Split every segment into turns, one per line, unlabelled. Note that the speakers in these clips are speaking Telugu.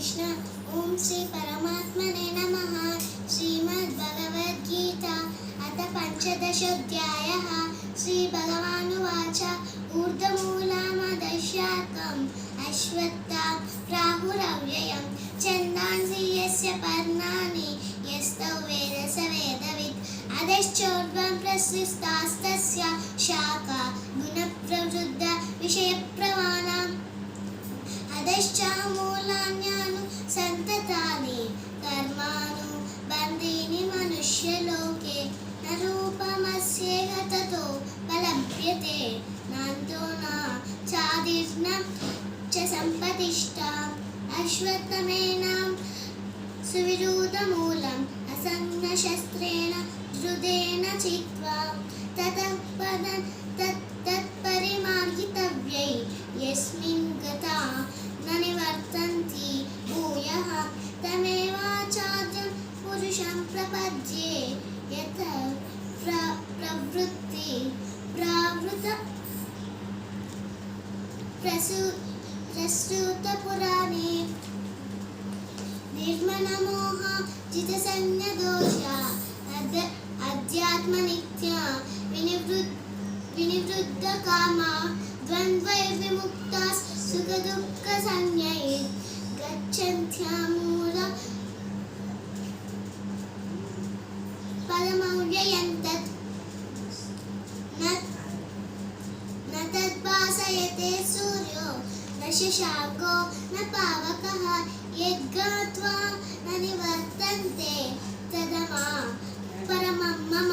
కృష్ణ. ఓం శ్రీ పరమాత్మనే నమ. శ్రీమద్భగవద్గీత అత పంచదశోధ్యాయ. శ్రీ భగవానువాచ ఊర్ధమూలామదశాకం. అశ్వత్థా రాహురవ్యయం చందాంసి యస్య పర్ణాని. యస్తౌ వేదస వేదవిత్ అధశ్చోర్ధ్వం ప్రసృస్తాస్తస్య. శాఖా గుణప్రవృద్ధ విషయప్రవాణం. అధశ్చామూలాన్యాను సంతతాని కర్మాను బందీని మనుష్యలోకే. న రూపమస్యేహ బలభ్యతే నాంతో నా చాదిర్న చ సంపతిష్ట అశ్వత్థమేనాం సువిరూఢమూలం అసంగశస్త్రేణ ధృదేన చిత్వా. తతః పద తత్పరిమార్గితవ్యై యస్మిన్ प्रसु प्रस्तुतपुराणे निर्मनमोह जितसंज्ञदोष अद् अध्यात्मनित्या विनिवृद्ध विनिवृद्धकामा द्वन्द्वैर्विमुक्ता सुखदुःखसंज्ञैः गच्छन्त्यामूल पदमौल्ययन् न शशाङ्को न पावकः यद्गात्वा न निवर्तन्ते तदमा परमं मम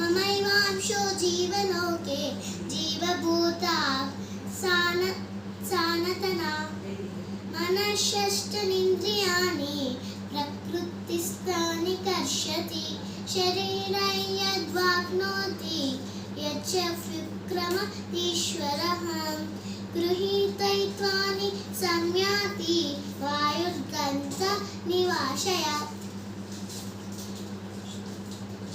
ममैवांशो जीवलोके जीवभूता सान सानतना मनःषष्टनिन्द्रियाणि प्रकृतिस्थानि कर्षति शरीरै यद्वाप्नोति यच्च विक्रम ईश्वरः गृहीतैत्वानि संयाति वायुर्गन्ध निवाशयात्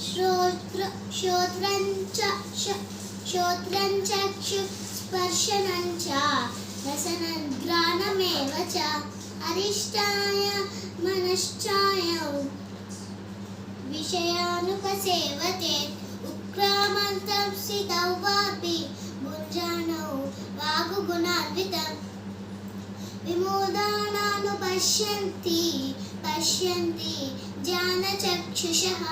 श्रोत्र श्रोत्रं च श- श्रोत्रं चक्षु स्पर्शनं च रसनग्राणमेव च अरिष्टाय मनश्चायौ विषयानुपसेवते క్రమంతం సితవ్వాపి భుంజానౌ వాగుగుణాన్వితం విమోదానాను పశ్యంతి పశ్యంతి జ్ఞానచక్షుషः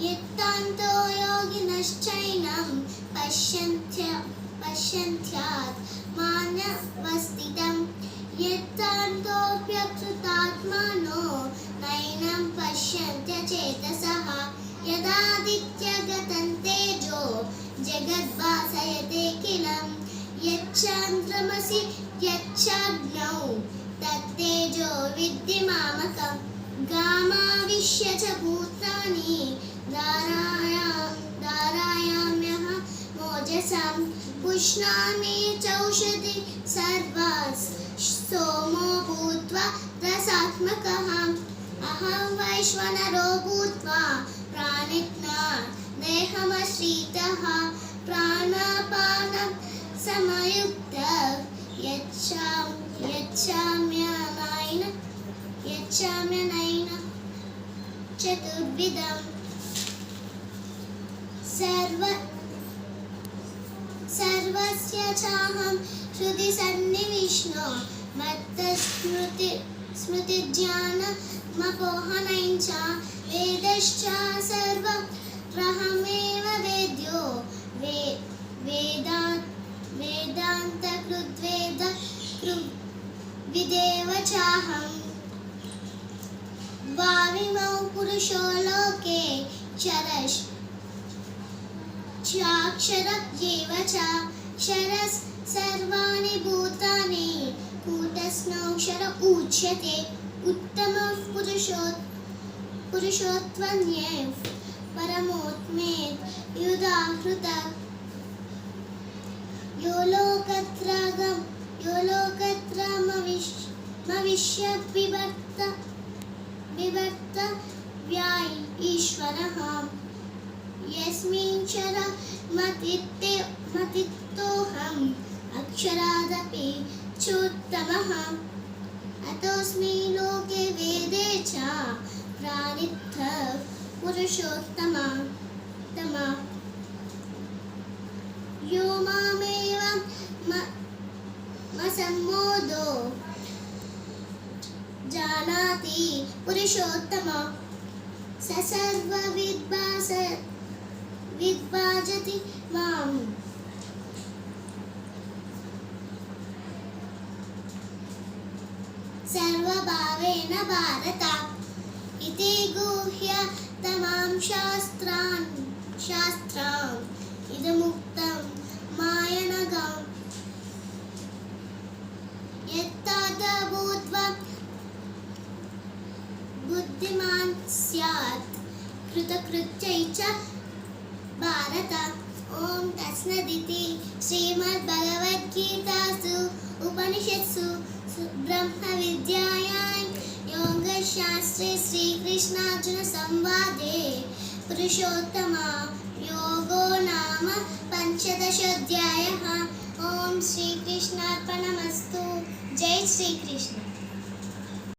యత్తాంతో యోగినశ్చైనం పశ్యంత్య పశ్యంత్యాత్ మానవస్థితం. యత్తాంతోऽప్యప్సుతాత్మनो నైనం పశ్యంత్య చేతసः. యదాదిత్యగత यच्चन्द्रमसि यच्चाग्नौ तत्तेजो विद्धिमामकं गामाविश्य च भूतानि। धाराया धारायाम्यः मोजसां। पुष्णामि चौषधि सर्वास्। सोमो भूत्वा रसात्मकः अहं वैश्वनरो भूत्वा प्राणित्ना देहमश्रितः। సమయుక్త యచ్చామ్య నాయన యచ్చామ్య నాయన చతుర్విధం. సర్వ సర్వస్య చాహం హృది సన్నివిష్ణో. మత్త స్మృతి స్మృతి జ్ఞాన మపోహనైంచ వేదశ్చ సర్వ రహమేవ వేద్యో. వే వేదాన్ वेदान्तकृद्वेद विदेव चाहम् द्वाविमौ पुरुषो लोके चरश् चाक्षर च शरस् सर्वाणि भूतानि। कूटस्नौषर उच्यते उत्तमः पुरुषो पुरुषोत्वन्ये। परमोत्मेत् युधाहृत यो लोकत्रगं यो लोकत्रमविश्य विभक्त व्याय ईश्वरः यस्मिंश्चर मतित्ते मतित्तोऽहम् अक्षरादपि चोत्तमः। वेदे च వ్యోమమేవం మసమ్మోదో జానాతి పురుషోత్తమ ససర్వ విద్వాస విద్వాజతి మాం సర్వభావేన భారత ఇతి గూహ్య తమాం శాస్త్రాన్ శాస్త్రాం ఇదముక్తం इदमुक्तं मायनगम् बुद्धिमान् भारत। ॐ तस्सदिति श्रीमद्भगवद्गीतासु उपनिषत्सु ब्रह्मविद्यायां योगशास्त्रे श्रीकृष्णार्जुनसंवादे। పురుషోత్తమ? యోగో నామ పంచదశోధ్యాయ. ఓం శ్రీకృష్ణార్పణమస్తు. జై శ్రీకృష్ణ.